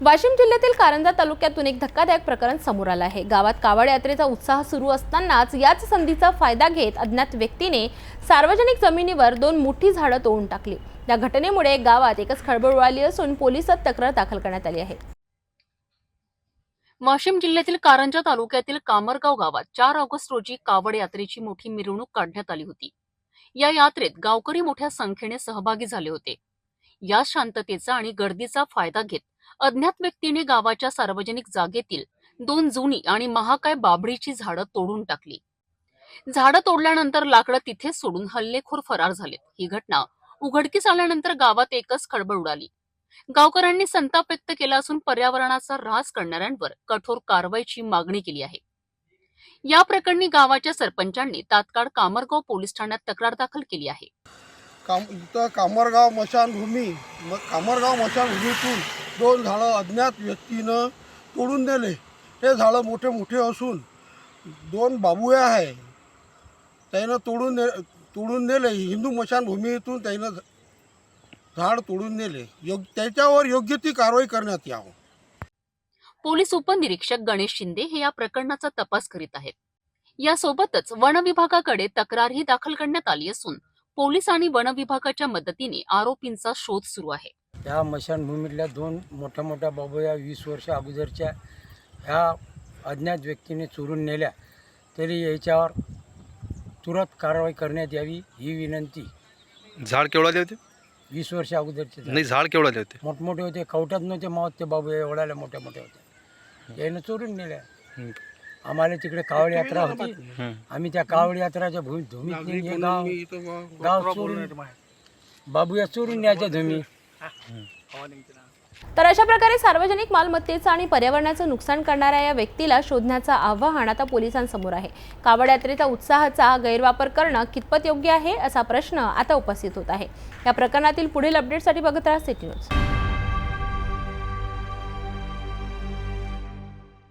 वाशिम जिल्ह्यातील कारंजा तालुक्यातून एक धक्कादायक प्रकरण समोर आलं आहे. गावात कावड यात्रेचा उत्साह सुरू असतानाच याच संधीचा फायदा घेत अज्ञात व्यक्तीने सार्वजनिक जमिनीवर दोन मोठी झाडं तोडून टाकली. या घटनेमुळे गावात एकच खळबळ उडाली असून पोलिसात तक्रार दाखल करण्यात आली आहे. वाशिम जिल्ह्यातील कारंजा तालुक्यातील कामरगाव गावात चार ऑगस्ट रोजी कावड यात्रेची मोठी मिरवणूक काढण्यात आली होती. या यात्रेत गावकरी मोठ्या संख्येने सहभागी झाले होते. या शांततेचा आणि गर्दीचा फायदा घेत अज्ञात व्यक्तीने गावाच्या सार्वजनिक जागेतील दोन जुनी आणि महाकाय बाभळीची झाडं तोडून टाकली. झाडं तोडल्यानंतर लाकडं तिथेच सोडून हल्लेखोर फरार झालेत. ही घटना उघडकीस आल्यानंतर गावात एकच खळबळ उडाली. गावकऱ्यांनी संताप व्यक्त केला असून पर्यावरणाचा ऱ्हास करणाऱ्यांवर कठोर कारवाईची मागणी केली आहे. या प्रकरणी गावाच्या सरपंचांनी तात्काळ कामरगाव पोलीस ठाण्यात तक्रार दाखल केली आहे. काम इथं कामरगाव मशानभूमी म कामरगाव मशानभूमीतून दोन झाडं अज्ञात व्यक्तीनं तोडून दिले हे झाडं मोठे मोठे असून दोन बाबुया आहे. त्यानं तोडून दे तोडून नेले. हिंदू मशानभूमीतून त्यानं झाड तोडून नेले. योग त्याच्यावर योग्य ती कारवाई करण्यात यावं. पोलीस उपनिरीक्षक गणेश शिंदे हे या प्रकरणाचा तपास करीत आहेत. यासोबतच वन विभागाकडे तक्रारही दाखल करण्यात आली असून पोलीस आणि वन विभागाच्या मदतीने आरोपींचा शोध सुरू आहे. ह्या मशानभूमीतल्या दोन मोठ्या मोठ्या बाबूया वीस वर्ष अगोदरच्या ह्या अज्ञात व्यक्तीने चोरून नेल्या तरी याच्यावर तुरंत कारवाई करण्यात यावी ही विनंती. झाड केवढाले होते? वीस वर्ष अगोदरचे. नाही झाड केवढाले होते? मोठमोठे होते कवट्यात नव्हते मावत ते बाबू एवढ्याला मोठ्या मोठ्या होत्या. यानं चोरून नेल्या. हम्म. आम्हाला तिकडे कावड यात्रा होती. आम्ही त्या कावड यात्राच्या भूमी धुमीत गाव गाव चोरून बाबूया चोरून न्यायच्या धुमी. तर अशा प्रकारे सार्वजनिक मालमत्तेचं आणि पर्यावरणाचं नुकसान करणाऱ्या या व्यक्तीला शोधण्याचं आव्हान आता पोलिसांसमोर आहे. कावड यात्रेचा उत्साहाचा गैरवापर करणं कितपत योग्य आहे असा प्रश्न आता उपस्थित होत आहे. या प्रकरणातील पुढील अपडेटसाठी बघत राहा सिटी न्यूज.